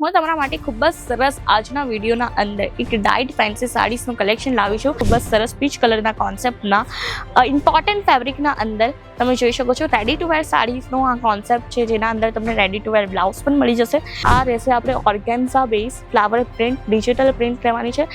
હું તમારા માટે ખૂબ જ સરસ આજના વિડીયોના અંદર એક ડાઇટ ફેન્સી સાડીસનું કલેક્શન લાવી છું. ખૂબ જ સરસ પીચ કલરના કોન્સેપ્ટના ઇમ્પોર્ટન્ટ ફેબ્રિકના અંદર તમે જોઈ શકો છો રેડી ટુ વેર સાડીસનો આ કોન્સેપ્ટ છે, જેના અંદર તમને રેડી ટુ વેર બ્લાઉઝ પણ મળી જશે. આ રહેશે આપણે organza base flower print digital print રહેવાની છે.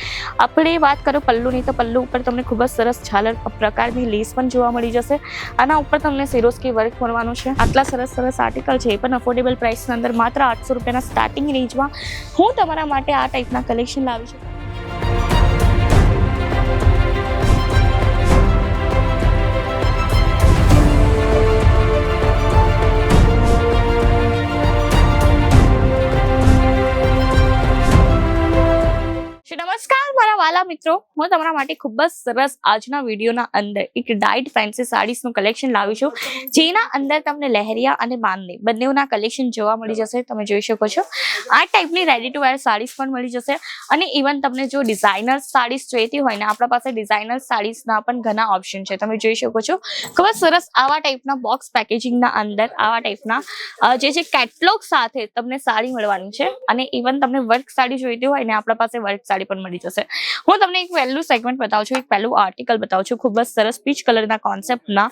આપણે વાત કરો પલ્લુની, તો પલ્લુ ઉપર તમને ખૂબ જ સરસ ઝાલર પ્રકારની લેસ પણ જોવા મળી જશે. આના ઉપર તમને સિરોસ્કી વર્ક મળવાનું છે. આટલા સરસ સરસ આર્ટિકલ છે, એ પણ અફોર્ડેબલ પ્રાઇસની અંદર માત્ર આઠસો રૂપિયાના સ્ટાર્ટિંગ રેન્જમાં હું તમારા માટે આ ટાઈપના કલેક્શન લાવી છું મિત્રો, હું તમારા માટે ખૂબ જ સરસ આજના વિડીયોના અંદર એક ડાઇટ ફેન્સી સાડીઝનું કલેક્શન લાવી છું. જેના અંદર તમને લહેરિયા અને બાંધણી બંનેના કલેક્શન જોવા મળી જશે, તમે જોઈ શકો છો. આ ટાઈપની રેડી ટુ વેર સાડીઝ પણ મળી જશે અને ઇવન તમને જો ડિઝાઇનર સાડીઝ જોઈતી હોય ને, આપણા પાસે ડિઝાઇનર સાડીઝના પણ ઘણા ઓપ્શન છે, તમે જોઈ શકો છો. ખૂબ જ સરસ આવા ટાઈપના બોક્સ પેકેજિંગના અંદર આવા ટાઈપના જે છે કેટલોગ સાથે તમને સાડી મળવાની છે અને ઇવન તમને વર્ક સાડી જોઈતી હોય ને, આપણા પાસે વર્ક સાડી પણ મળી જશે. હું તમને એક પહેલું સેગમેન્ટ બતાવું છું, એક પહેલું આર્ટિકલ બતાવું છું, ખૂબ જ સરસ પીચ કલરના કોન્સેપ્ટના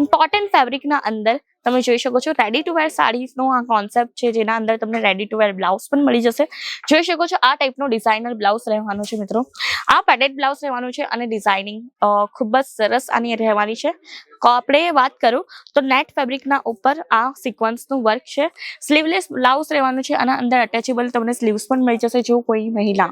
ઇમ્પોર્ટન્ટ ફેબ્રિકના અંદર તમે જોઈ શકો છો રેડી ટુ વેર સાડીસનો આ કોન્સેપ્ટ છે, જેના અંદર તમને રેડી ટુ વેર બ્લાઉઝ પણ મળી જશે. જોઈ શકો છો, આ ટાઈપનો ડિઝાઇનર બ્લાઉઝ રહેવાનો છે મિત્રો. આ પેડેડ બ્લાઉઝ રહેવાનું છે અને ડિઝાઇનિંગ ખૂબ જ સરસ આની રહેવાની છે. આપણે વાત કરું, તો નેટ ફેબ્રિકના ઉપર આ સિક્વન્સનું વર્ક છે. સ્લીવલેસ બ્લાઉઝ રહેવાનું છે અને અંદર અટેચેબલ તમને સ્લીવ્સ પણ મળી જશે, જો કોઈ મહિલા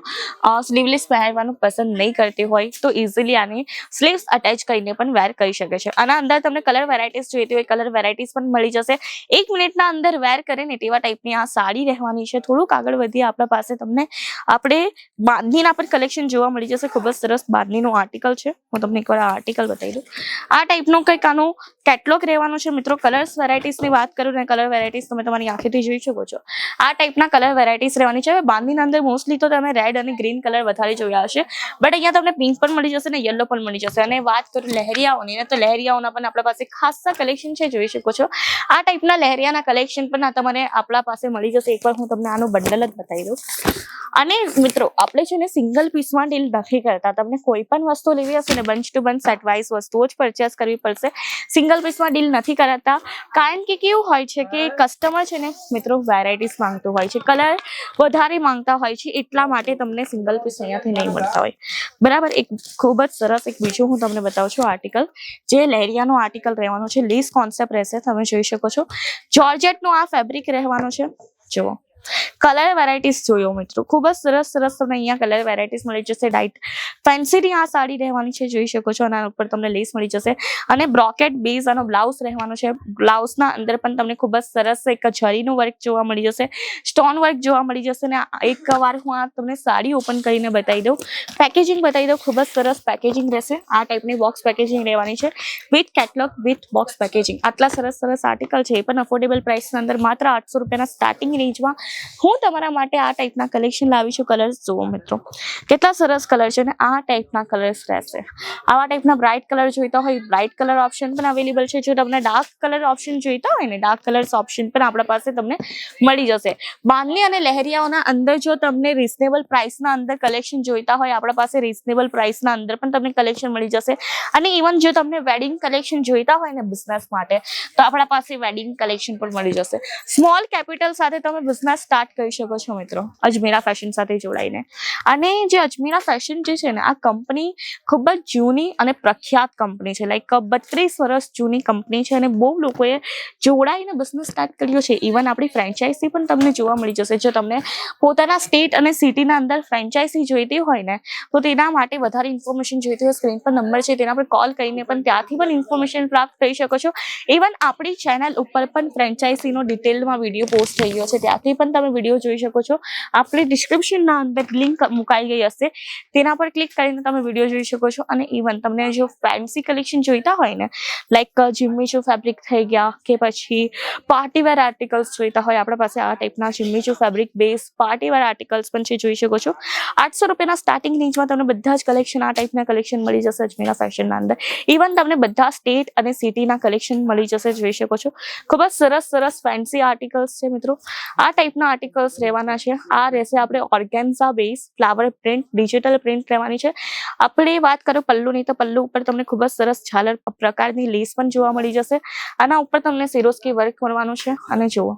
સ્લીવલેસ પહેરવાનું પસંદ નહીં કરતી હોય, તો ઇઝીલી આની સ્લીવ્સ અટેચ કરીને પણ વેર કરી શકે છે. આના અંદર તમને કલર વેરાયટીઝ જોઈતી હોય કલર વેરાયટીઝ પણ મળી જશે. એક મિનિટના અંદર વેર કરે ને તેવા ટાઈપની આ સાડી રહેવાની છે. થોડુંક આગળ વધીએ આપણા પાસે તમને. આપણે બાંધનીના પણ કલેક્શન જોવા મળી જશે. ખૂબ જ સરસ બાંધણીનું આર્ટિકલ છે. હું તમને એકવાર આર્ટિકલ બતાવી દઉં. આ ટાઈપનું કંઈક આનું કેટલોગ રહેવાનું છે. મિત્રો કલર્સ વેરાયટીસની વાત કરું ને કલર વેરાયટીઝ તમે તમારી આંખેથી જોઈ શકો છો. આ ટાઈપના કલર વેરાયટીસ રહેવાની છે. હવે બાંધણીના અંદર મોસ્ટલી તો તમે રેડ અને ગ્રીન કલર વધારે જોયા હશે. બટ અહીંયા તમને પિંક પણ મળી જશે ને યલો પણ મળી જશે. અને વાત કરું લહેરિયાઓની, તો લહેરિયાઓના પણ આપણા પાસે ખાસા કલેક્શન છે. જોઈ શકો છો. આ ટાઈપના લહેરિયાના કલેક્શન પણ તમારે આપણા પાસે મળી જશે. એકવાર હું તમને આનું બંડલ જ બતાવી દઉં. અને મિત્રો, આપણે છે ને સિંગલ પીસમાં ડીલ નથી કરતા. તમને કોઈ પણ વસ્તુ લેવી હશે ને બંચ ટુ બંચ સેટ વસ્તુઓ જ પરચેસ કરવી પડશે. સિંગલ પીસમાં ડીલ નથી કરાતા. કારણ કે કેવું હોય છે કે કસ્ટમર છે ને, મિત્રો વેરાયટીઝ માંગતું હોય છે. કલર વધારે માંગતા હોય છે, એટલા માટે તમને સિંગલ પીસ અહીંયાથી નહીં મળતા હોય. બરાબર? એક ખૂબ જ સરસ એક બીજું હું તમને બતાવું છું આર્ટિકલ જે લહેરિયાનો આર્ટિકલ રહેવાનો છે લીસ કોન્સેપ્ટ રહેશે. તમે જોઈ શકો છો. જોર્જેટનો આ ફેબ્રિક રહેવાનો છે. જુઓ. કલર વેરાયટીઝ જોયો મિત્રો. ખૂબ જ સરસ સરસ તમને અહીંયા કલર વેરાયટીઝ મળી જશે. ડાઇટ ફેન્સીની આ સાડી રહેવાની છે, જોઈ શકો છો. આના ઉપર તમને લેસ મળી જશે. અને બ્રોકેટ બેઝ આનો બ્લાઉઝ રહેવાનો છે. બ્લાઉઝના અંદર પણ તમને ખૂબ જ સરસ એક જરીનું વર્ક જોવા મળી જશે. સ્ટોન વર્ક જોવા મળી જશે. ને એક વાર હું આ તમને સાડી ઓપન કરીને બતાવી દઉં. પેકેજિંગ બતાવી દઉં. ખૂબ જ સરસ પેકેજિંગ રહેશે. આ ટાઈપની બોક્સ પેકેજિંગ રહેવાની છે. With catalogue with box packaging આટલા સરસ સરસ આર્ટિકલ છે. એ પણ અફોર્ડેબલ પ્રાઇસની અંદર માત્ર આઠસો રૂપિયાના સ્ટાર્ટિંગ રેન્જમાં હું તમારા માટે આ ટાઈપના કલેક્શન લાવી છું કલર્સ જુઓ મિત્રો. કેટલા સરસ કલર છે અને આ ટાઈપના કલર્સ રહેશે. આવા ટાઈપના બ્રાઇટ કલર જોઈતા હોય બ્રાઇટ કલર ઓપ્શન પણ અવેલેબલ છે. જો તમને ડાર્ક કલર ઓપ્શન જોઈતા હોય ને ડાર્ક કલર્સ ઓપ્શન પણ આપણા પાસે તમને મળી જશે. બાંધણી અને લહેરિયાઓના અંદર જો તમને રિઝનેબલ પ્રાઇસના અંદર કલેક્શન જોઈતા હોય, આપણા પાસે રિઝનેબલ પ્રાઇસના અંદર પણ તમને કલેક્શન મળી જશે. અને ઇવન જો તમને વેડિંગ કલેક્શન જોઈતા હોય ને બિઝનેસ માટે, તો આપણા પાસે વેડિંગ કલેક્શન પણ મળી જશે. સ્મોલ કેપિટલ સાથે તમે બિઝનેસ સ્ટાર્ટ કરી શકો છો મિત્રો? અજમેરા ફેશન સાથે જોડાઈને. અને જે અજમેરા ફેશન જે છે ને, આ કંપની ખૂબ જ જૂની અને પ્રખ્યાત કંપની છે. લાઈક બત્રીસ વર્ષ જૂની કંપની છે અને બહુ લોકોએ જોડાઈને બિઝનેસ સ્ટાર્ટ કર્યો છે. ઇવન આપણી ફ્રેન્ચાઇઝી પણ તમને જોવા મળી જશે. જો તમને પોતાના સ્ટેટ અને સિટીના અંદર ફ્રેન્ચાઇઝી જોઈતી હોય ને, તો તેના માટે વધારે ઇન્ફોર્મેશન જોઈતી હોય સ્ક્રીન પર નંબર છે, તેના પર કોલ કરીને પણ ત્યાંથી પણ ઇન્ફોર્મેશન પ્રાપ્ત કરી શકો છો. ઇવન આપણી ચેનલ ઉપર પણ ફ્રેન્ચાઇઝીનો ડિટેલમાં વીડિયો પોસ્ટ થઈ ગયો છે, ત્યાંથી પણ તમે વીડિયો જોઈ શકો છો. આપણે ડિસ્ક્રિપ્શનના અંદર લિંક મુકાઈ ગઈ હશે. તેના પર ક્લિક કરીને તમે વીડિયો જોઈ શકો છો. અને ઇવન તમને જો ફેન્સી કલેક્શન જોઈતા હોય ને લાઈક જીમ્મીચુ ફેબ્રિક થઈ ગયા કે પછી પાર્ટીવેર આર્ટિકલ્સ જોઈતા હોય, આપણા પાસે આ ટાઈપના Jimmy Choo fabric base partywear articles પણ છે, જોઈ શકો છો. આઠસો રૂપિયાના સ્ટાર્ટિંગ રેન્જમાં તમને બધા જ કલેક્શન આ ટાઈપના કલેક્શન મળી જશે અજમેરા ફેશનના અંદર. ઇવન તમને બધા સ્ટેટ અને સિટીના કલેક્શન મળી જશે, જોઈ શકો છો. ખૂબ જ સરસ સરસ ફેન્સી આર્ટિકલ્સ છે મિત્રો. આ ટાઈપના ટાઈપના આર્ટિકલ્સ રહેવાના છે. આ રહેશે આપણે organza base flower print digital print રહેવાની છે. આપણે વાત કરો પલ્લુની તો પલ્લુ ઉપર તમને ખૂબ જ સરસ ઝાલર પ્રકારની લેસ પણ જોવા મળી જશે. આના ઉપર તમને સિરોસ્કી વર્ક કરવાનું છે. અને જુઓ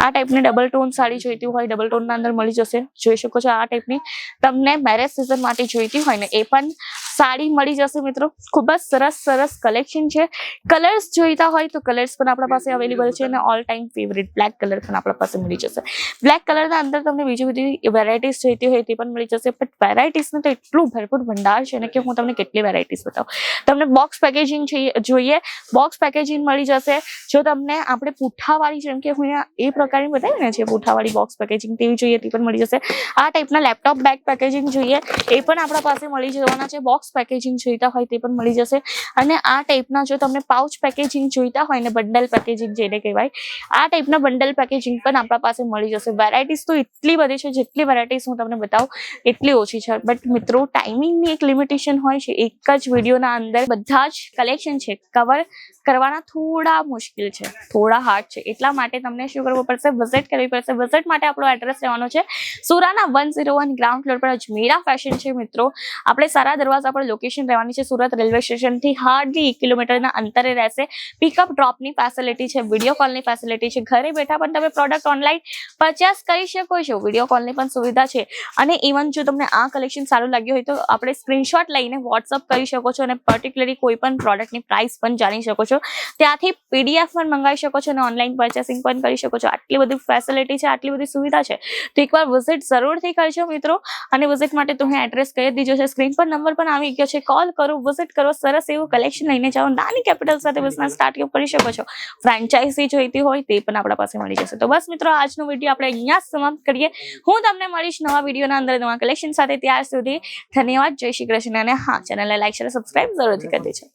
આ ટાઈપની ડબલ ટોન સાડી જોઈતી હોય ડબલ ટોનના અંદર મળી જશે. જોઈ શકો છો આ ટાઈપની તમને મેરેજ સિઝન માટે જોઈતી હોય ને એ પણ સાડી મળી જશે મિત્રો. ખૂબ જ સરસ સરસ કલેક્શન છે. કલર્સ જોઈતા હોય તો કલર્સ પણ આપણા પાસે અવેલેબલ છે અને all time favourite black colour પણ આપણા પાસે મળી જશે. બ્લેક કલરના અંદર તમને બીજી બધી વેરાયટીઝ જોઈતી હોય તે પણ મળી જશે. બટ વેરાયટીઝનું તો એટલું ભરપૂર ભંડાર છે ને કે હું તમને કેટલી વેરાયટીઝ બતાવું. તમને બોક્સ પેકેજિંગ જોઈએ. બોક્સ પેકેજિંગ મળી જશે. જો તમને આપણે પૂઠાવાળી જેમ કે હું એ પ્રકારની બતાવી ને છે પૂઠાવાળી બોક્સ પેકેજિંગ તેવી જોઈએ તે પણ મળી જશે. આ ટાઈપના લેપટોપ બેગ પેકેજિંગ જોઈએ. એ પણ આપણા પાસે મળી જવાના છે. બોક્સ પેકેજિંગ જોઈતા હોય તે પણ મળી જશે. અને આ ટાઈપના જો તમને પાઉચ પેકેજિંગ જોઈતા હોય ને બંડલ પેકેજિંગ જેને કહેવાય, આ ટાઈપના બંડલ પેકેજિંગ પણ આપણા પાસે મળી જશે. વેરાયટીઝ તો એટલી બધી છે, જેટલી વેરાયટીઝ હું તમને બતાવું, એટલી ઓછી છે. બટ મિત્રો ટાઈમિંગની એક લિમિટેશન હોય છે, એક જ વિડીયોના અંદર બધા જ કલેક્શન છે કવર કરવાના થોડા મુશ્કેલ છે, થોડા હાર્ડ છે. એટલા માટે તમને શું કરવું પડશે? વિઝિટ કરવી પડશે. વિઝિટ માટે આપણો એડ્રેસ રહેવાનો છે, Surana one zero one ground floor પર અજમેરા ફેશન છે, મિત્રો. આપણે સારા દરવાજા પર લોકેશન રહેવાની છે, સુરત રેલવે સ્ટેશનથી હાર્ડલી એક કિલોમીટરના અંતરે રહેશે. પિકઅપ ડ્રોપની ફેસિલિટી છે વીડિયો કોલની ફેસિલિટી છે. ઘરે બેઠા પણ તમે પ્રોડક્ટ ઓનલાઈન પરચેસ કરી શકો છો વીડિયો કોલની પણ સુવિધા છે. અને ઇવન જો તમને આ કલેક્શન સારું લાગ્યું હોય તો આપણે સ્ક્રીનશોટ લઈને વોટ્સઅપ કરી શકો છો અને પર્ટિક્યુલરલી કોઈ પણ પ્રોડક્ટની પ્રાઇસ પણ જાણી શકો છો. ત્યાંથી પીડીએફ પણ મંગાવી શકો છો અને ઓનલાઈન પરચેસિંગ પણ કરી શકો છો. આટલી બધી ફેસિલિટી છે, આટલી બધી સુવિધા છે. તો એકવાર વિઝિટ જરૂરથી કરજો મિત્રો. અને વિઝિટ માટે તમે એડ્રેસ કહી દીધો છે. સ્ક્રીન પર નંબર પણ આવી ગયો છે. કોલ કરો વિઝિટ કરો, સરસ એવું કલેક્શન લઈને જાઓ. નાની કેપિટલ સાથે બિઝનેસ સ્ટાર્ટ કરી શકો છો. ફ્રેન્ચાઇઝી જોઈતી હોય તે પણ આપણા પાસે મળી જશે. તો બસ મિત્રો, આજનો વીડિયો આપણે અહીંયા સમાપ્ત કરીએ. હું તમને મળીશ નવા વિડીયોના અંદર નવા કલેક્શન સાથે. ત્યાર સુધી ધન્યવાદ. જય શ્રી કૃષ્ણ અને હા, ચેનલને લાઈક શેર સબસ્ક્રાઇબ જરૂરથી કરી દેજો.